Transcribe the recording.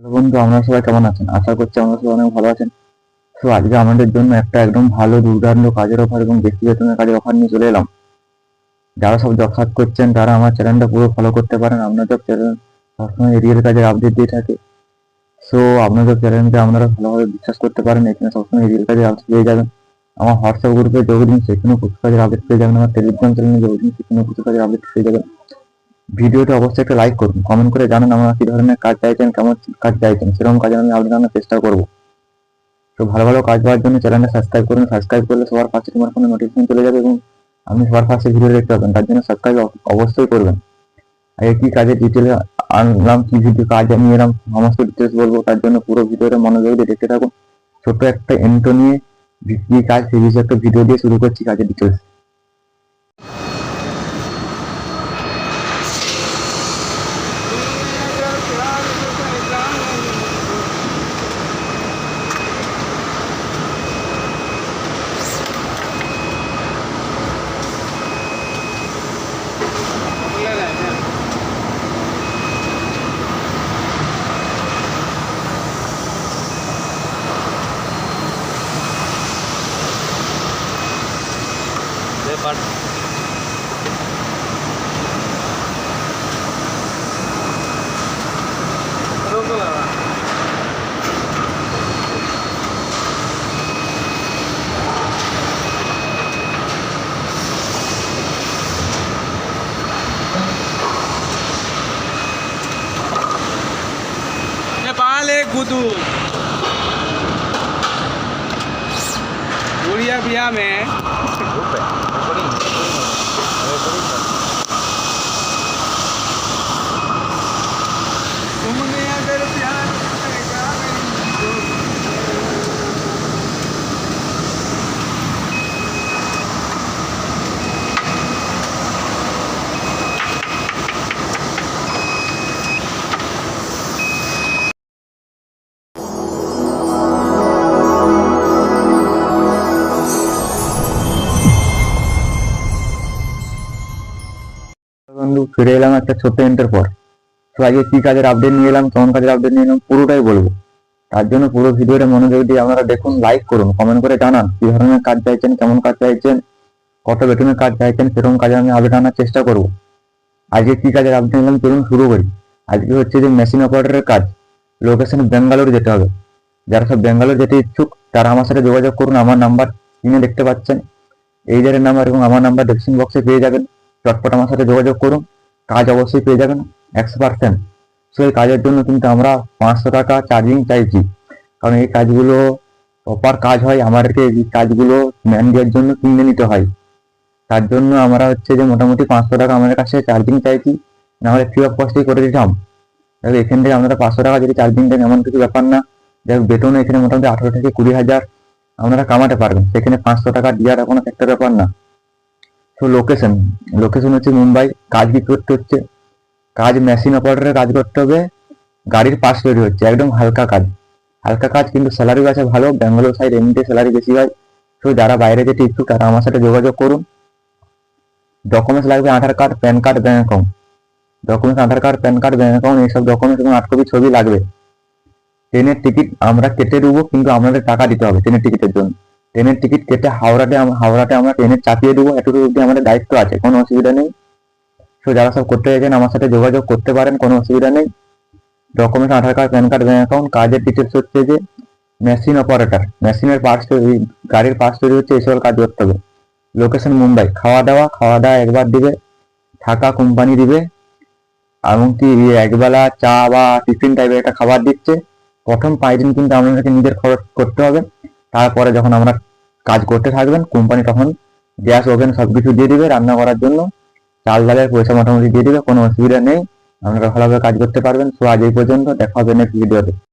বন্ধু, আপনারা সবাই কেমন আছেন? আশা করছি আপনারা সবাই অনেক ভালো আছেন। তো আজকে আমাদের জন্য একটা একদম ভালো, দুর্দান্ত কাজের অফার এবং বেশি বেতনের কাজের অফার নিয়ে চলে এলাম। যারা সব জব সার্চ করছেন, তারা আমার চ্যানেলটা পুরো ফলো করতে পারেন। আপনার আপনাদের চ্যানেল সবসময় রিয়েল কাজের আপডেট দিয়ে থাকে। সো আপনার আপনাদের চ্যানেলকে আপনারা ভালোভাবে বিশ্বাস করতে পারেন, এখানে সবসময় রিয়েল কাজের আপডেট পেয়ে যাবেন। আমার হোয়াটসঅ্যাপ গ্রুপে যোগ দিন, সেখানেও প্রচুর কাজের আপডেট পেয়ে যাবেন। আমার টেলিগ্রাম চ্যানেলে যোগ দিন, সেখানেও প্রচুর কাজের আপডেট পেয়ে যাবেন। ভিডিওটা অবশ্যই একটা লাইক করুন কমেন্ট করে জানান আমরা কি ধরনের কাজ চাইছেন, কেমন কাজ চাইছেন, সেরকম কাজ আমি আপডেট আনার চেষ্টা করব। তো ভালো ভালো কাজ পাওয়ার জন্য চ্যানেলটা সাবস্ক্রাইব করুন সাবস্ক্রাইব করলে সবার পাশে তোমার ফোনে নোটিফিকেশন চলে যাবে এবং আপনি সবার পাশে ভিডিও দেখতে পাবেন, তার জন্য সাবস্ক্রাইব অবশ্যই করবেন। আর কি কাজের ডিটেলে আনলাম, কি ভিডিও কাজ আমি এলাম সমস্ত ডিটেলস বলব, তার জন্য পুরো ভিডিওটা মনোযোগ দিয়ে দেখতে থাকুন। ছোট্ট একটা এন্টো নিয়ে কাজ, সেই একটা ভিডিও দিয়ে শুরু করছি কাজের ডিটেলস આગળ પણ પાલે કૂદવું उड़िया बिया में বন্ধু, ফিরে এলাম একটা ছোট্ট এন্টার পর। তো আজকে কি কাজের আপডেট নিয়ে এলাম কেমন কাজের আপডেট নিয়ে এলাম, পুরোটাই বলব। তার জন্য পুরো ভিডিওটা মনোযোগ দিয়ে আপনারা দেখুন লাইক করুন কমেন্ট করে জানান, কি ধরনের কাজ চাইছেন, কেমন কাজ চাইছেন, কত বেতনের কাজ চাইছেন, সেরকম কাজে আমি আপডেট আনার চেষ্টা করব। আজকে কি কাজের আপডেট নিলাম চলুন শুরু করি। আজকে হচ্ছে যে মেশিন অপারেটরের কাজ লোকেশন ব্যাঙ্গালোর যেতে হবে। যারা সব ব্যাঙ্গালোর যেতে ইচ্ছুক, তারা আমার সাথে যোগাযোগ করুন, আমার নাম্বার স্ক্রিনে দেখতে পাচ্ছেন। এই যারের নাম্বার এবং আমার নাম্বার ডেসক্রিপশন বক্সে পেয়ে যাবেন। চটপট আমার সাথে যোগাযোগ করুন। কাজ অবশ্যই পেয়ে যাবেন একশো পার্সেন্ট সো এই কাজের জন্য কিন্তু আমরা পাঁচশো টাকা চার্জিং চাইছি। কারণ এই কাজগুলো প্রপার কাজ হয়, আমাদেরকে এই কাজগুলো ম্যান দেওয়ার জন্য কিনে নিতে হয়। তার জন্য আমরা হচ্ছে যে মোটামুটি পাঁচশো টাকা আমাদের কাছে চার্জিং চাইছি। নাহলে ফ্রি অফ কস্টেই করে দিতাম। তবে এখান থেকে আপনারা পাঁচশো টাকা যদি চার্জিং দেন, এমন কিছু ব্যাপার না। যাই বেতন এখানে মোটামুটি আঠারো থেকে কুড়ি হাজার আপনারা কামাতে পারবেন। সেখানে পাঁচশো টাকা দেওয়ার কোনো একটা ব্যাপার না। তো লোকেশন লোকেশন হচ্ছে মুম্বাই, কাজ কি করতে হচ্ছে? কাজ মেশিন অপারেটরের কাজ করতে হবে, গাড়ির পাশ তৈরি হচ্ছে, একদম হালকা কাজ। হালকা কাজ কিন্তু স্যালারি আছে ভালো, ব্যাঙ্গালোর সাইড এমনিতে স্যালারি বেশি হয়। তো যারা বাইরে যেতে ইচ্ছুক, তারা আমার সাথে যোগাযোগ করুন। ডকুমেন্টস লাগবে, Aadhaar card PAN card bank account documents Aadhaar card PAN card bank account এইসব ডকুমেন্টস এবং আট কপি ছবি লাগবে। ট্রেনের টিকিট আমরা কেটে দেবো, কিন্তু আপনাদের টাকা দিতে হবে ট্রেনের টিকিটের জন্য। ট্রেনের টিকিট কেটে হাওড়াতে হাওড়াতে আমরা ট্রেনে চাপিয়ে দেবো এটুকু অব্দি আমাদের দায়িত্ব আছে, কোনো অসুবিধা নেই। তো যারা সব করতে চাইছেন, আমার সাথে যোগাযোগ করতে পারেন, কোনো অসুবিধা নেই। Documents Aadhaar card, PAN card bank account কাজের ডিটেলস হচ্ছে যে মেশিন অপারেটর মেশিনের পার্টস তৈরি, গাড়ির পার্টস তৈরি হচ্ছে এসব কাজ করতে হবে। লোকেশন মুম্বাই খাওয়া দাওয়া খাওয়া দাওয়া একবার দিবে, থাকা কোম্পানি দিবে এমনকি একবেলা চা বা টিফিন টাইপের একটা খাবার দিচ্ছে। প্রথম পাঁচ দিন কিন্তু আপনাদেরকে নিজের খরচ করতে হবে। তারপরে যখন আমরা কাজ করতে থাকবেন কোম্পানি তখন গ্যাস ওভেন সবকিছু দিয়ে দিবে রান্না করার জন্য। চাল, ডালের পয়সা মোটামুটি দিয়ে দিবে, কোনো অসুবিধা নেই। আপনারা ভালোভাবে কাজ করতে পারবেন। সো আজ এই পর্যন্ত, দেখা হবে নেক্সট ভিডিওতে